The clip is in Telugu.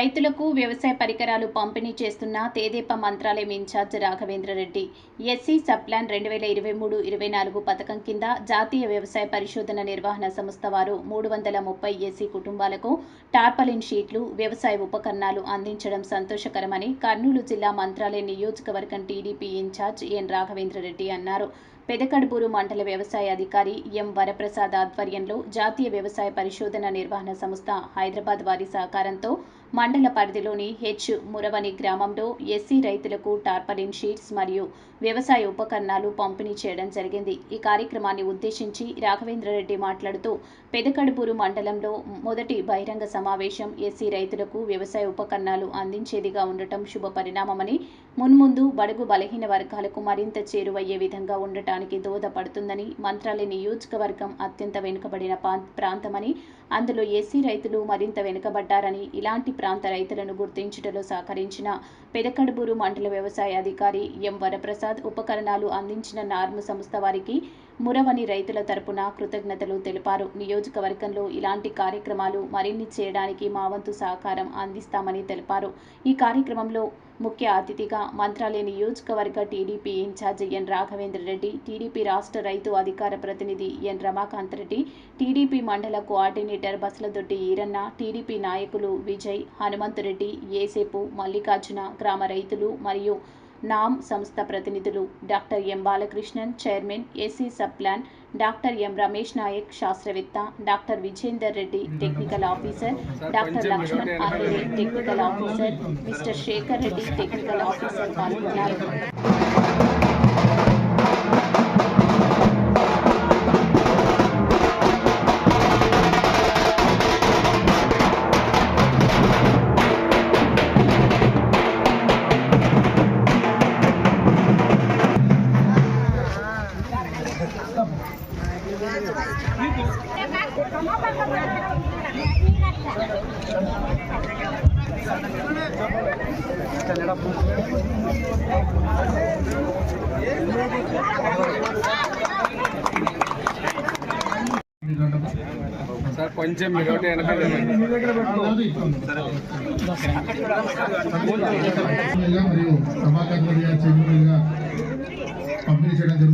రైతులకు వ్యవసాయ పరికరాలు పంపిణీ చేస్తున్న తేదేప Mantralayam incharge Raghavendra Reddy. SC subplan రెండు వేల ఇరవై మూడు ఇరవై నాలుగు పథకం కింద జాతీయ వ్యవసాయ పరిశోధన నిర్వహణ సంస్థ వారు మూడు వందల ముప్పై ఎస్సీ కుటుంబాలకు టార్పలిన్ షీట్లు వ్యవసాయ ఉపకరణాలు అందించడం సంతోషకరమని కర్నూలు జిల్లా మంత్రాలయ నియోజకవర్గం టీడీపీ ఇన్ఛార్జ్ ఎన్ రాఘవేంద్రరెడ్డి అన్నారు. పెదకడుబూరు మండల వ్యవసాయ అధికారి ఎం వరప్రసాద్ ఆధ్వర్యంలో జాతీయ వ్యవసాయ పరిశోధన నిర్వహణ సంస్థ హైదరాబాద్ వారి సహకారంతో మండల పరిధిలోని హెచ్ మురవని గ్రామంలో ఎస్సీ రైతులకు టార్పలిన్ షీట్స్ మరియు వ్యవసాయ ఉపకరణాలు పంపిణీ చేయడం జరిగింది. ఈ కార్యక్రమాన్ని ఉద్దేశించి రాఘవేంద్రరెడ్డి మాట్లాడుతూ పెదకడుపూరు మండలంలో మొదటి బహిరంగ సమావేశం ఎస్సీ రైతులకు వ్యవసాయ ఉపకరణాలు అందించేదిగా ఉండటం శుభ పరిణామమని మున్ముందు బడుగు బలహీన వర్గాలకు మరింత చేరువయ్యే విధంగా ఉండటానికి దోహదపడుతుందని మంత్రాలయ నియోజకవర్గం అత్యంత వెనుకబడిన ప్రాంతమని అందులో ఎస్సీ రైతులు మరింత వెనుకబడ్డారని ఇలాంటి ప్రాంత రైతులను గుర్తించుటలో సహకరించిన పెదకడుబూరు మండల వ్యవసాయ అధికారి ఎం. వరప్రసాద్ ఉపకరణాలు అందించిన నార్ము సంస్థ వారికి మురవని రైతుల తరపున కృతజ్ఞతలు తెలిపారు. నియోజకవర్గంలో ఇలాంటి కార్యక్రమాలు మరిన్ని చేయడానికి మా వంతు సహకారం అందిస్తామని తెలిపారు. ఈ కార్యక్రమంలో ముఖ్య అతిథిగా మంత్రాలయ నియోజకవర్గ TDP incharge N Raghavendra Reddy TDP రాష్ట్ర రైతు అధికార ప్రతినిధి ఎన్ రమాకాంత్ రెడ్డి టీడీపీ మండల కోఆర్డినేటర్ బసలదొడ్డి ఈరన్న టీడీపీ నాయకులు విజయ్ హనుమంతురెడ్డి ఏసేపు మల్లికార్జున గ్రామ రైతులు మరియు నామ్ సంస్థ ప్రతినిధులు doctor M Balakrishnan chairman AC subplan doctor M Ramesh Naik శాస్త్రవేత్త doctor Vijender Reddy technical officer doctor Lakshman Arve technical officer mister Sekhar Reddy technical officer పాల్గొన్నారు. సార్ కొంచెం మీరు ఒకటి వెనక మరియు ప్రభాకర్ పంపిణీ చేయడం